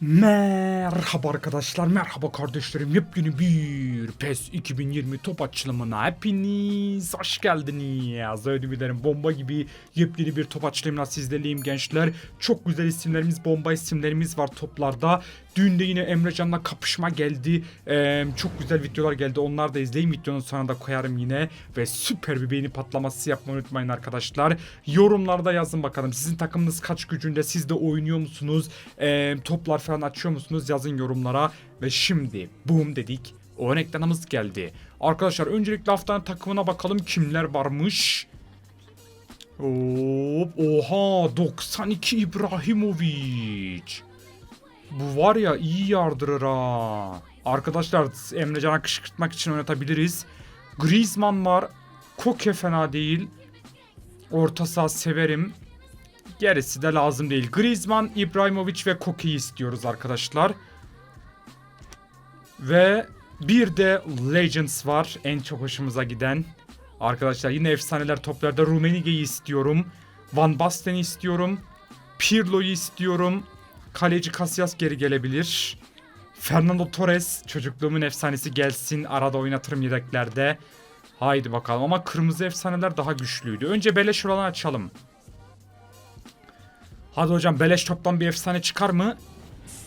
Man. Merhaba arkadaşlar, merhaba kardeşlerim. Yepyeni bir PES 2020 top açılımına hepiniz hoş geldiniz. Öyle dilerim bomba gibi yepyeni bir top açılımına sizlerleyim gençler. Çok güzel isimlerimiz, bomba isimlerimiz var toplarda. Dün de yine Emrecan'la kapışma geldi. Ee, çok güzel videolar geldi. Onları da izleyin. Videonun sonuna da koyarım yine. Ve süper bir beğeni patlaması yapmayı unutmayın arkadaşlar. Yorumlarda yazın bakalım. Sizin takımınız kaç gücünde? Siz de oynuyor musunuz? Ee, toplar falan açıyor musunuz? Yazın yorumlara. Ve şimdi boom dedik. O ekranımız geldi. Arkadaşlar öncelikle haftanın takımına bakalım kimler varmış. Hop, oha 92 İbrahimovic. Bu var ya iyi yardırır ha. Arkadaşlar Emrecan'a kışkırtmak için oynatabiliriz. Griezmann var. Koke fena değil. Orta saha severim. Gerisi de lazım değil. Griezmann, İbrahimovic ve Koke'yi istiyoruz arkadaşlar. Ve bir de Legends var. En çok hoşumuza giden. Arkadaşlar yine efsaneler toplarda Rumenige'yi istiyorum. Van Basten'i istiyorum. Pirlo'yu istiyorum. Kaleci Casillas geri gelebilir. Fernando Torres çocukluğumun efsanesi gelsin. Arada oynatırım yedeklerde. Haydi bakalım ama kırmızı efsaneler daha güçlüydü. Önce beleş olanı açalım. Hadi hocam beleş toptan bir efsane çıkar mı?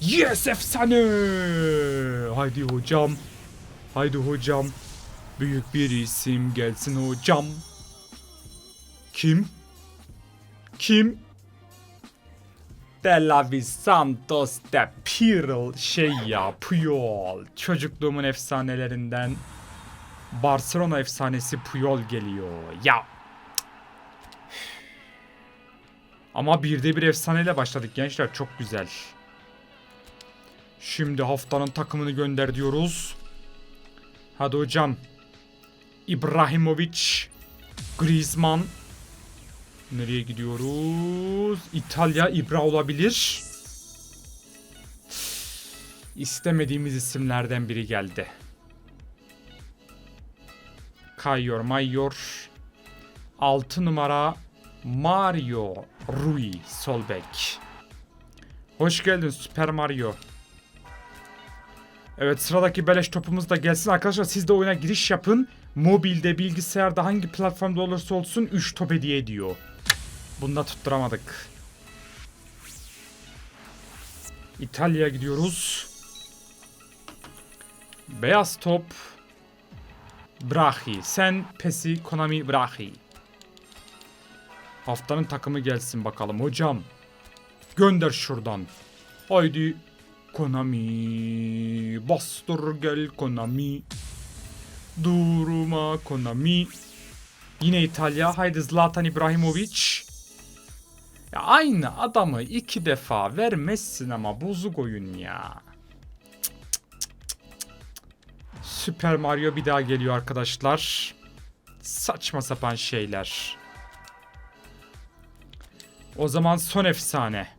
Yes efsane! Haydi hocam. Haydi hocam. Büyük bir isim gelsin hocam. Kim? Kim? De Santos de Pirlo şey ya Puyol. Çocukluğumun efsanelerinden Barcelona efsanesi Puyol geliyor. Ya. Ama birde bir efsaneyle başladık gençler çok güzel. Şimdi haftanın takımını gönder diyoruz. Hadi hocam. İbrahimovic, Griezmann, Nereye gidiyoruz? İtalya İbra olabilir. İstemediğimiz isimlerden biri geldi. Kayor Mayor. 6 numara Mario Rui Solbek. Hoş geldin Super Mario. Evet sıradaki beleş topumuz da gelsin. Arkadaşlar siz de oyuna giriş yapın. Mobilde, bilgisayarda hangi platformda olursa olsun 3 top hediye ediyor. Bunu da tutturamadık. İtalya'ya gidiyoruz. Beyaz top. Brahi. Sen Pesi Konami Brahi. Haftanın takımı gelsin bakalım hocam. Gönder şuradan. Haydi Konami. Bastır gel Konami. Durma Konami. Yine İtalya. Haydi Zlatan İbrahimovic. Ya aynı adamı iki defa vermezsin ama bozuk oyun ya. Süper Mario bir daha geliyor arkadaşlar. Saçma sapan şeyler. O zaman son efsane.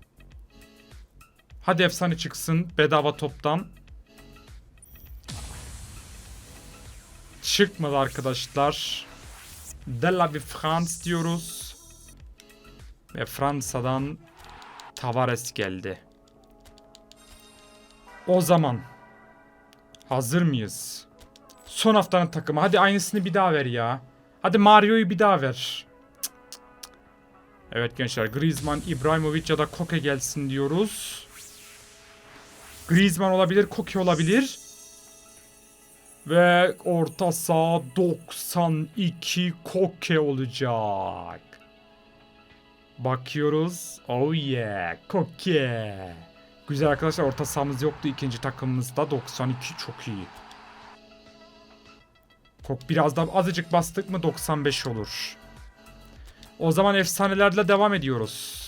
Hadi efsane çıksın bedava toptan. Çıkmadı arkadaşlar. De la France diyoruz. Ve Fransa'dan Tavares geldi. O zaman hazır mıyız? Son haftanın takımı. Hadi aynısını bir daha ver ya. Hadi Mario'yu bir daha ver. Evet gençler Griezmann, İbrahimovic ya da Koke gelsin diyoruz. Griezmann olabilir, Koke olabilir. Ve orta saha 92 Koke olacak. Bakıyoruz. Oh yeah. Koke. Güzel arkadaşlar orta sahamız yoktu ikinci takımımızda. 92 çok iyi. Kok biraz daha azıcık bastık mı 95 olur. O zaman efsanelerle devam ediyoruz.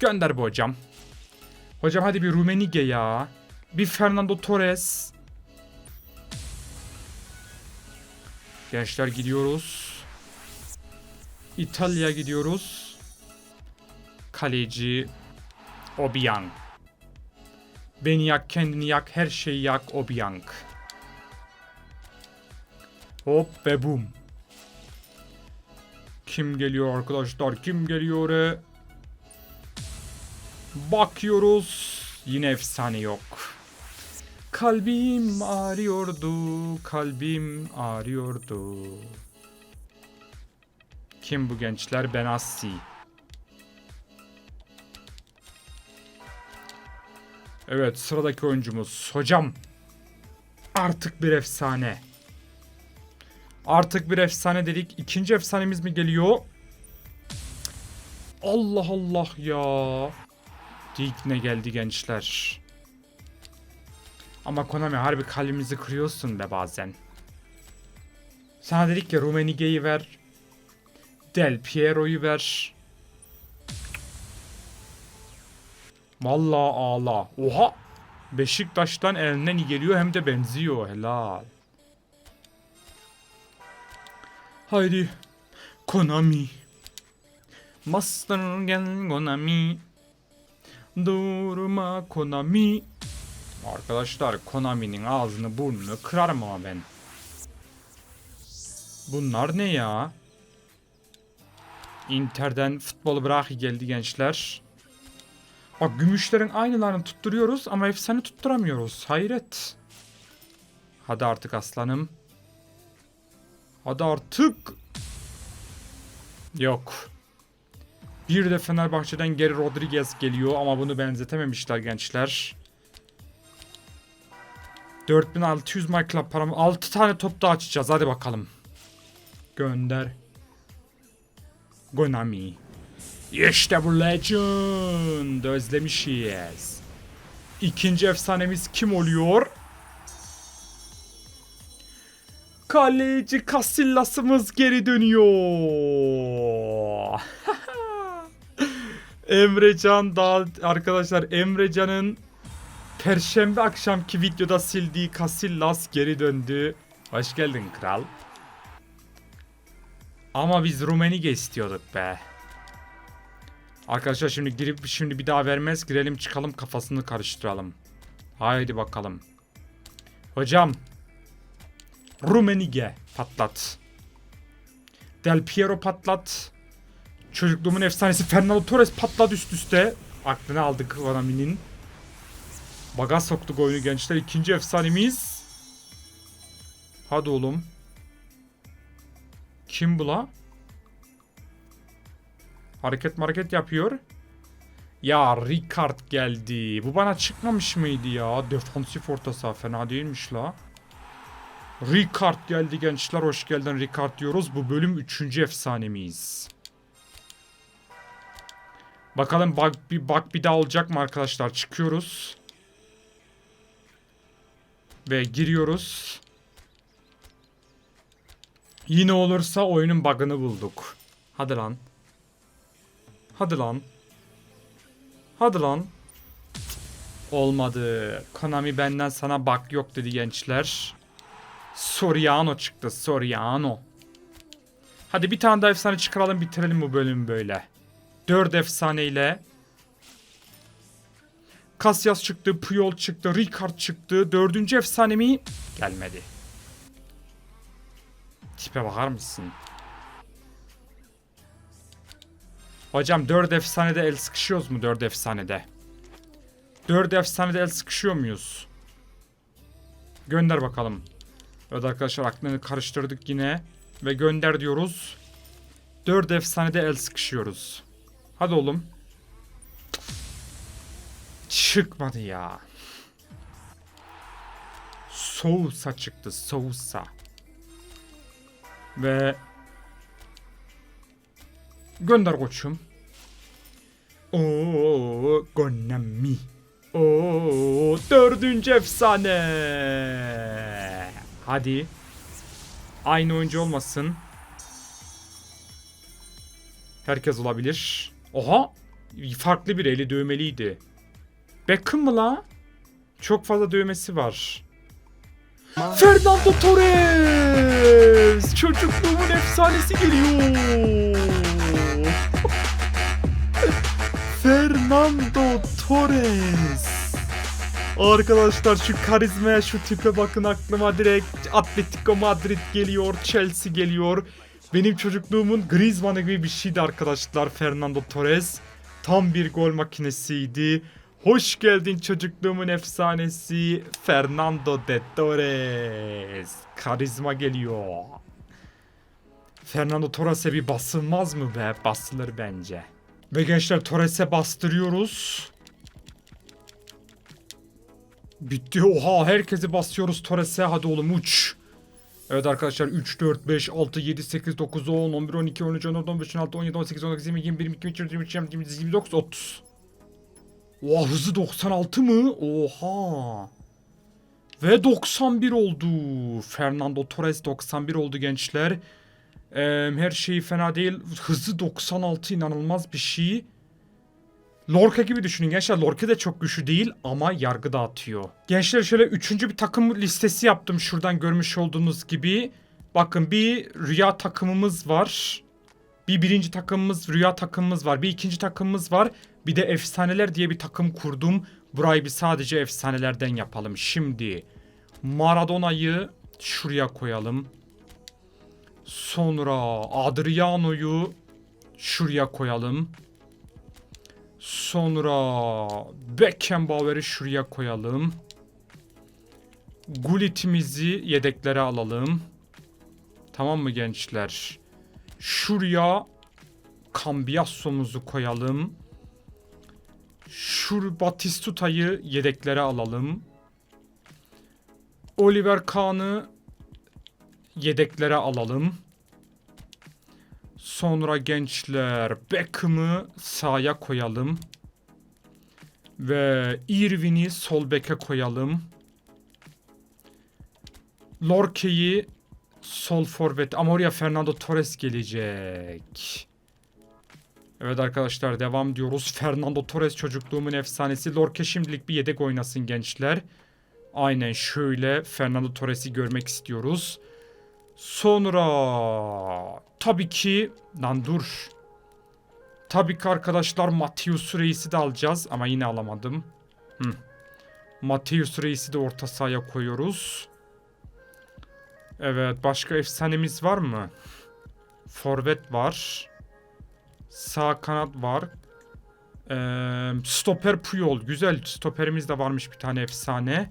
Gönder bu hocam. Hocam hadi bir Rumenige ya. Bir Fernando Torres. Gençler gidiyoruz. İtalya gidiyoruz. Kaleci Obiang. Beni yak, kendini yak, her şeyi yak Obiang. Hop ve bum. Kim geliyor arkadaşlar? Kim geliyor? Bakıyoruz. Yine efsane yok. Kalbim ağrıyordu, kalbim ağrıyordu. Kim bu gençler? Benassi. Evet sıradaki oyuncumuz. Hocam. Artık bir efsane. Artık bir efsane dedik. İkinci efsanemiz mi geliyor? Allah Allah ya. Dik ne geldi gençler. Ama Konami harbi kalbimizi kırıyorsun be bazen. Sana dedik ya Rumenige'yi ver. Del Piero'yu ver. Vallahi ağla. Oha. Beşiktaş'tan elinden geliyor hem de benziyor. Helal. Haydi. Konami. Master gel Konami. Durma Konami. Arkadaşlar Konami'nin ağzını burnunu kırarım ama ben. Bunlar ne ya? Inter'den futbolu bırak geldi gençler. Bak gümüşlerin aynılarını tutturuyoruz ama efsane tutturamıyoruz. Hayret. Hadi artık aslanım. Hadi artık. Yok. Bir de Fenerbahçe'den geri Rodriguez geliyor ama bunu benzetememişler gençler. 4600 markla paramı 6 tane top daha açacağız hadi bakalım. Gönder. Konami. İşte bu legend. Özlemişiz. İkinci efsanemiz kim oluyor? Kaleci Casillas'ımız geri dönüyor. Emrecan da arkadaşlar Emrecan'ın Perşembe akşamki videoda sildiği Casillas geri döndü. Hoş geldin kral. Ama biz Rumenige istiyorduk be. Arkadaşlar şimdi girip şimdi bir daha vermez. Girelim çıkalım kafasını karıştıralım. Haydi bakalım. Hocam. Rumenige patlat. Del Piero patlat. Çocukluğumun efsanesi Fernando Torres patladı üst üste. Aklını aldık Konami'nin. Baga soktuk oyunu gençler. İkinci efsanemiz. Hadi oğlum. Kim bu la? Hareket hareket yapıyor. Ya Ricard geldi. Bu bana çıkmamış mıydı ya? Defansif orta fena değilmiş la. Ricard geldi gençler. Hoş geldin Ricard diyoruz. Bu bölüm 3. efsanemiz. Bakalım bak bir bak bir daha olacak mı arkadaşlar? Çıkıyoruz. Ve giriyoruz. Yine olursa oyunun bug'ını bulduk. Hadi lan. Hadi lan. Hadi lan. Olmadı. Konami benden sana bak yok dedi gençler. Soriano çıktı. Soriano. Hadi bir tane daha efsane çıkaralım bitirelim bu bölümü böyle. Dört efsaneyle. Casillas çıktı, Puyol çıktı, Ricard çıktı. Dördüncü efsane mi? Gelmedi. Tipe bakar mısın? Hocam 4 efsanede el sıkışıyoruz mu 4 efsanede? 4 efsanede el sıkışıyor muyuz? Gönder bakalım. Evet arkadaşlar aklını karıştırdık yine. Ve gönder diyoruz. 4 efsanede el sıkışıyoruz. Hadi oğlum. Çıkmadı ya. Sousa çıktı. Sousa. Ve Gönder koçum. Oo, Konami. Oo, dördüncü efsane. Hadi. Aynı oyuncu olmasın. Herkes olabilir. Oha. Farklı bir eli dövmeliydi. Beckham mı la? Çok fazla dövmesi var. Fernando Torres! Çocukluğumun efsanesi geliyor. Fernando Torres. Arkadaşlar şu karizmaya şu tipe bakın aklıma direkt Atletico Madrid geliyor, Chelsea geliyor. Benim çocukluğumun Griezmann'ı gibi bir şeydi arkadaşlar Fernando Torres. Tam bir gol makinesiydi. Hoş geldin çocukluğumun efsanesi Fernando de Torres. Karizma geliyor. Fernando Torres'e bir basılmaz mı be? Basılır bence. Ve gençler Torres'e bastırıyoruz. Bitti. Oha herkesi basıyoruz Torres'e. Hadi oğlum uç. Evet arkadaşlar 3, 4, 5, 6, 7, 8, 9, 10, 11, 12, 13, 14, 15, 16, 17, 18, 19, 20, 21, 22, 23, 24, 25, 26, 29, 30. Oha hızı 96 mı? Oha. Ve 91 oldu. Fernando Torres 91 oldu gençler. Ee, her şey fena değil. Hızı 96 inanılmaz bir şey. Lorca gibi düşünün gençler. Lorca da çok güçlü değil ama yargı dağıtıyor. Gençler şöyle üçüncü bir takım listesi yaptım şuradan görmüş olduğunuz gibi. Bakın bir rüya takımımız var. Bir birinci takımımız, rüya takımımız var. Bir ikinci takımımız var. Bir de efsaneler diye bir takım kurdum. Burayı bir sadece efsanelerden yapalım. Şimdi Maradona'yı şuraya koyalım. Sonra Adriano'yu şuraya koyalım. Sonra Beckenbauer'i şuraya koyalım. Gullit'imizi yedeklere alalım. Tamam mı gençler? Şuraya Cambiasso'muzu koyalım. Şur Batistuta'yı yedeklere alalım. Oliver Kahn'ı yedeklere alalım. Sonra gençler Beckham'ı sağa koyalım. Ve Irvin'i sol beke koyalım. Lorke'yi sol forvet ama oraya Fernando Torres gelecek. Evet arkadaşlar devam diyoruz. Fernando Torres çocukluğumun efsanesi. Lorke şimdilik bir yedek oynasın gençler. Aynen şöyle Fernando Torres'i görmek istiyoruz. Sonra tabii ki lan dur. Tabii ki arkadaşlar Mateus Reis'i de alacağız ama yine alamadım. Hı. Mateus Reis'i de orta sahaya koyuyoruz. Evet başka efsanemiz var mı? Forvet var. Sağ kanat var. Ee, stoper Puyol. Güzel stoperimiz de varmış bir tane efsane.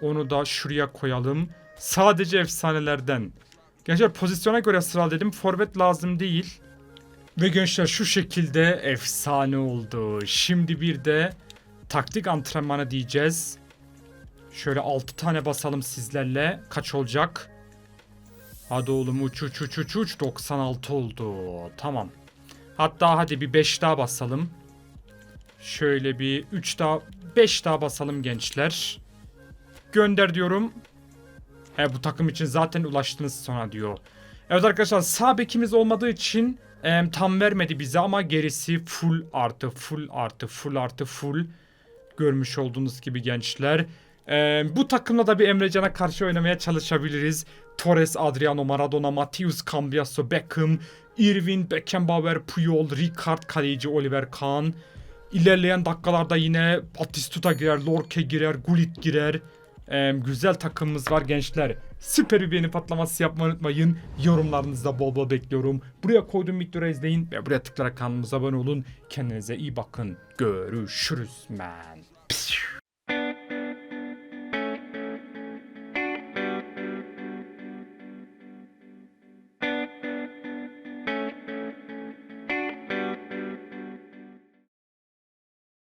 Onu da şuraya koyalım. Sadece efsanelerden. Gençler pozisyona göre sıraladım. Forvet lazım değil. Ve gençler şu şekilde efsane oldu. Şimdi bir de taktik antrenmanı diyeceğiz. Şöyle 6 tane basalım sizlerle. Kaç olacak? Hadi oğlum uç uç uç uç uç. 96 oldu. Tamam. Hatta hadi bir 5 daha basalım. Şöyle bir 3 daha 5 daha basalım gençler. Gönder diyorum. He bu takım için zaten ulaştınız sonra diyor. Evet arkadaşlar sağ bekimiz olmadığı için em, tam vermedi bize ama gerisi full artı full artı full artı full görmüş olduğunuz gibi gençler. Em, bu takımla da bir Emrecan'a karşı oynamaya çalışabiliriz. Torres, Adriano, Maradona, Matius, Cambiasso, Beckham, Irvin, Beckenbauer, Puyol, Ricard, kaleci Oliver Kahn. İlerleyen dakikalarda yine Batistuta girer, Lorke girer, Gullit girer. Ee, güzel takımımız var gençler. Süper bir beğeni patlaması yapmayı unutmayın. Yorumlarınızda bol bol bekliyorum. Buraya koyduğum videoları izleyin ve buraya tıklayarak kanalımıza abone olun. Kendinize iyi bakın. Görüşürüz men.